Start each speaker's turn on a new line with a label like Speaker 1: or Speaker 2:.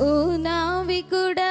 Speaker 1: ఓ నావికుడా